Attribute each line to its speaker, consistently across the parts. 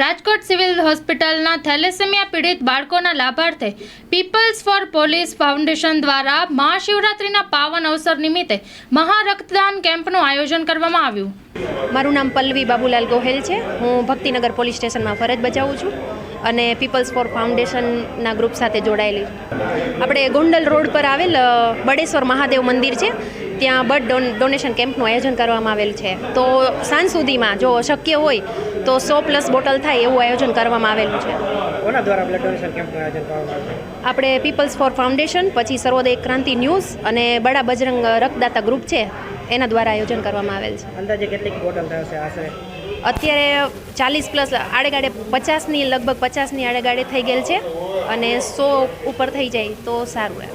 Speaker 1: Rajkot civil હોસ્પિટલના thalassemia પીડિત બાળકોના લાભાર્થે પીપલ્સ ફોર પોલીસ ફાઉન્ડેશન દ્વારા મહાશિવરાત્રિના પાવન અવસર નિમિત્તે મહારક્તદાન કેમ્પનું આયોજન કરવામાં આવ્યું.
Speaker 2: મારું નામ પલ્લવી બાબુલાલ ગોહેલ છે. હું ભક્તિનગર પોલીસ સ્ટેશનમાં ફરજ બજાવું છું. અને પીપલ્સ ફોર ફાઉન્ડેશનના ગ્રુપ સાથે જોડાયેલી. આપણે ગોંડલ રોડ પર આવેલ બડેશ્વર મહાદેવ મંદિર છે. ત્યાં બર્થ ડોન ડોનેશન કેમ્પનું આયોજન કરવામાં આવેલ છે. તો સાંજ સુધીમાં જો શક્ય હોય તો સો પ્લસ બોટલ થાય એવું આયોજન કરવામાં આવેલું છે.
Speaker 3: કોના દ્વારા બ્લડ ડોનેશન કેમ્પનું આયોજન કરવામાં
Speaker 2: આપણે પીપલ્સ ફોર ફાઉન્ડેશન પછી સર્વોદય ક્રાંતિ ન્યૂઝ અને બડા બજરંગ રક્તદાતા ગ્રુપ છે એના દ્વારા આયોજન કરવામાં આવેલ છે.
Speaker 3: અંદાજે કેટલીક બોટલ થશે આશરે?
Speaker 2: અત્યારે ચાલીસ પ્લસ આડેગાડે પચાસની, લગભગ પચાસની આડેગાડે થઈ ગયેલ છે અને સો ઉપર થઈ જાય તો સારું એમ.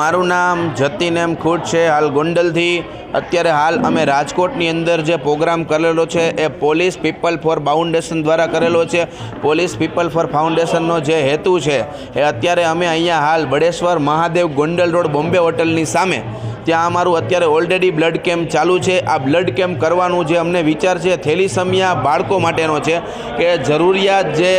Speaker 4: મારું નામ જતીન એમ ખુટ છે. હાલ ગોંડલથી અત્યારે હાલ અમે રાજકોટની અંદર જે પ્રોગ્રામ કરેલો છે એ પોલીસ પીપલ ફોર ફાઉન્ડેશન દ્વારા કરેલો છે. પોલીસ પીપલ ફોર ફાઉન્ડેશનનો જે હેતુ છે એ અત્યારે અમે અહીંયા હાલ બળેશ્વર મહાદેવ ગોંડલ રોડ બોમ્બે હોટલની સામે ત્યાં અમારું અત્યારે ઓલરેડી બ્લડ કેમ્પ ચાલુ છે. આ બ્લડ કેમ્પ કરવાનું જે અમને વિચાર છે, થેલીસમિયા બાળકો માટેનો છે કે જરૂરિયાત જે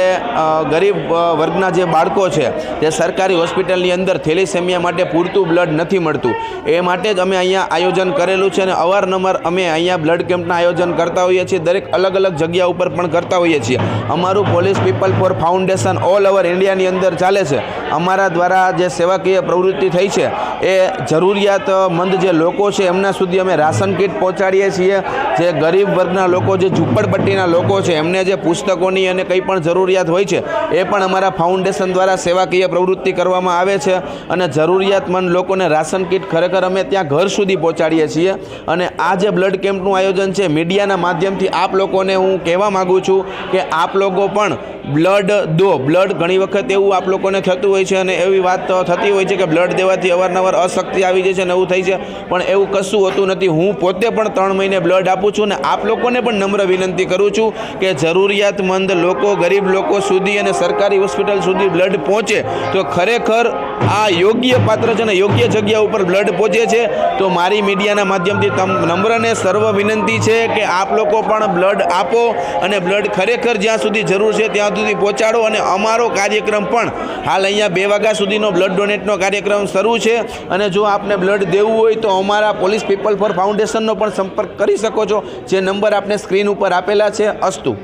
Speaker 4: ગરીબ વર્ગના જે બાળકો છે તે સરકારી હોસ્પિટલની અંદર થેલીસેમિયા માટે પૂરતું બ્લડ નથી મળતું. એ માટે જ અમે અહીંયા આયોજન કરેલું છે અને અવારનવાર અમે અહીંયા બ્લડ કેમ્પના આયોજન કરતા હોઈએ છીએ. દરેક અલગ અલગ જગ્યા ઉપર પણ કરતા હોઈએ છીએ. અમારું police people for foundation all over ઇન્ડિયાની અંદર ચાલે છે. અમારા દ્વારા જે સેવાકીય પ્રવૃત્તિ થઈ છે, એ જરૂરિયાતમંદ જે લોકો છે, એમના સુધી અમે રાશન કીટ પહોંચાડીએ છીએ. જે ગરીબ વર્ગના લોકો, જે ઝૂંપડપટ્ટીના લોકો છે, એમને જે પુસ્તકોની અને કંઈ પણ જરૂરિયાત હોય છે, એ પણ અમારા ફાઉન્ડેશન દ્વારા સેવાકીય પ્રવૃત્તિ કરવામાં આવે છે અને જરૂરિયાતમંદ લોકોને રાશન કીટ ખરેખર અમે ત્યાં ઘર સુધી પહોંચાડીએ છીએ. અને આ જે બ્લડ કેમ્પનું આયોજન છે, મીડિયાના માધ્યમથી આપ લોકોને હું કહેવા માગું છું કે આપ લોકો પણ બ્લડ દો. બ્લડ ઘણી વખત એવું આપ લોકોને થતું હોય છે અને એવી વાત થતી હોય છે કે બ્લડ દેવાથી અવારનવાર અશક્તિ આવી જાય છે અને એવું થઈ છે. પણ એવું કશું હોતું નથી. હું પોતે પણ ત્રણ મહિને બ્લડ આપું છું અને આપ લોકોને પણ નમ્ર વિનંતી કરું છું કે જરૂરિયાતમંદ લોકો, ગરીબ લોકો સુધી અને સરકારી હોસ્પિટલ સુધી બ્લડ પહોંચે. તો ખરેખર આ યોગ્ય પાત્ર છે ને યોગ્ય જગ્યા ઉપર બ્લડ પહોંચે છે. તો મારી મીડિયાના માધ્યમથી તમ નમ્રને સર્વ વિનંતી છે કે આપ લોકો પણ બ્લડ આપો અને બ્લડ ખરેખર જ્યાં સુધી જરૂર છે ત્યાં સુધી પહોંચાડો અને અમારો કાર્યક્રમ પણ હાલ અહીંયા બે વાગ્યા સુધીનો બ્લડ ડોનેટનો કાર્યક્રમ શરૂ છે. અને જો આપને બ્લડ દેવું હોય તો અમારા પોલીસ પીપલ ફોર ફાઉન્ડેશનનો પણ સંપર્ક કરી શકો છો. જે નંબર આપને સ્ક્રીન ઉપર આપેલા છે અસ્તુ.